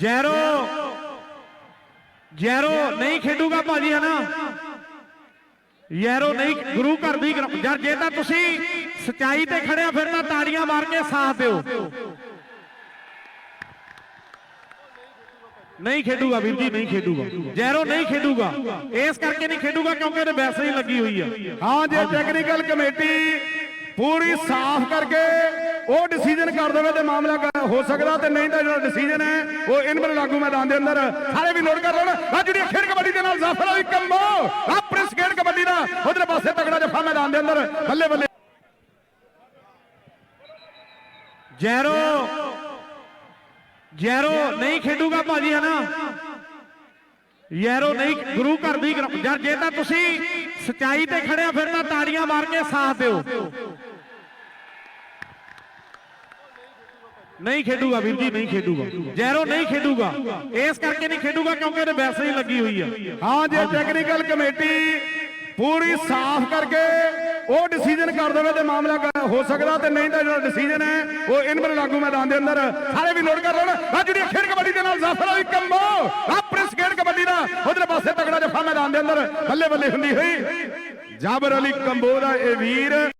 ਜੈਰੋ ਜੈਰੋ ਨਹੀਂ ਖੇਡੂਗਾ ਭਾਜੀ ਹਨਾ ਯੈਰੋ ਨਹੀਂ, ਗੁਰੂ ਘਰ ਦੀ ਯਾਰ ਜੇ ਤਾਂ ਤੁਸੀਂ ਸਚਾਈ ਤੇ ਖੜਿਆ ਫਿਰ ਤਾਂ ਤਾੜੀਆਂ ਮਾਰ ਕੇ ਸਾਥ ਦਿਓ। ਨਹੀਂ ਖੇਡੂਗਾ ਵੀਰ ਜੀ, ਨਹੀਂ ਖੇਡੂਗਾ। ਜੈਰੋ ਨਹੀਂ ਖੇਡੂਗਾ। ਇਸ ਕਰਕੇ ਨਹੀਂ ਖੇਡੂਗਾ ਕਿਉਂਕਿ ਇਹਦੇ ਵੈਸੇ ਹੀ ਲੱਗੀ ਹੋਈ ਆ। ਹਾਂ ਜੇ ਟੈਕਨੀਕਲ ਕਮੇਟੀ ਪੂਰੀ ਸਾਫ਼ ਕਰਕੇ ਉਹ ਡਿਸੀਜਨ ਕਰ ਦੇਵੇ ਤੇ ਮਾਮਲਾ ਹੋ ਸਕਦਾ ਤੇ ਨਹੀਂ ਤਾਂ ਜਿਹੜਾ ਡਿਸੀਜਨ ਹੈ, ਉਹ ਇਨਵਰ ਲਾਗੂ ਮੈਦਾਨ ਦੇ ਅੰਦਰ ਸਾਰੇ ਵੀ ਨੋਟ ਕਰ ਲੈਣ। ਆ ਜਿਹੜੀ ਖੇਡ ਕਬੱਡੀ ਦੇ ਨਾਲ ਜ਼ਾਫਰ ਅਲੀ ਕੰਬੋ ਆ ਪ੍ਰਿੰਸ ਖੇਡ ਕਬੱਡੀ ਦਾ ਉਧਰ ਪਾਸੇ ਤਗੜਾ ਜਫਾ ਮੈਦਾਨ ਦੇ ਅੰਦਰ, ਬੱਲੇ ਬੱਲੇ। ਜੈਰੋ ਜੈਰੋ, ਨਹੀਂ ਖੇਡੂਗਾ ਭਾਜੀ ਹਨਾ। ਯੈਰੋ ਨਹੀਂ, ਗੁਰੂ ਘਰ ਦੀ ਯਾਰ ਜੇ ਤਾਂ ਤੁਸੀਂ ਸਚਾਈ ਤੇ ਖੜਿਆ ਫਿਰ ਤਾਂ ਤਾੜੀਆਂ ਮਾਰ ਕੇ ਸਾਥ ਦਿਓ। ਨਹੀਂ ਖੇਡੂਗਾ ਵੀਰ ਜੀ, ਨਹੀਂ ਖੇਡੂਗਾ। ਜੈਰੋ ਨਹੀਂ ਖੇਡੂਗਾ। ਇਸ ਕਰਕੇ ਨਹੀਂ ਖੇਡੂਗਾ ਕਿਉਂਕਿ ਇਹਦੇ ਵੈਸੇ ਹੀ ਲੱਗੀ ਹੋਈ ਆ। ਹਾਂ ਜੇ ਟੈਕਨੀਕਲ ਕਮੇਟੀ ਪੂਰੀ ਸਾਫ਼ ਕਰਕੇ ਉਹ ਡਿਸੀਜਨ ਕਰ ਦੇਵੇ ਤੇ ਮਾਮਲਾ ਹੋ ਸਕਦਾ ਤੇ ਨਹੀਂ ਤਾਂ ਜਿਹੜਾ ਡਿਸੀਜਨ ਹੈ, ਉਹ ਇਨਵਰ ਲਾਗੂ ਮੈਦਾਨ ਦੇ ਅੰਦਰ ਸਾਰੇ ਵੀ ਨੋਟ ਕਰ ਲੈਣ। ਆ ਜਿਹੜੀ ਖੇਡ ਕਬੱਡੀ ਦੇ ਨਾਲ ਜ਼ਾਫਰ ਅਲੀ ਕੰਬੋ ਆ ਪ੍ਰਿੰਸ ਖੇਡ ਕਬੱਡੀ ਦਾ ਉਧਰ ਪਾਸੇ ਤਗੜਾ ਜਫਾ ਮੈਦਾਨ ਦੇ ਅੰਦਰ ਬੱਲੇ ਬੱਲੇ ਹੁੰਦੀ ਹੋਈ। ਜਾਬਰ ਅਲੀ ਕੰਬੋ ਦਾ ਇਹ ਵੀਰ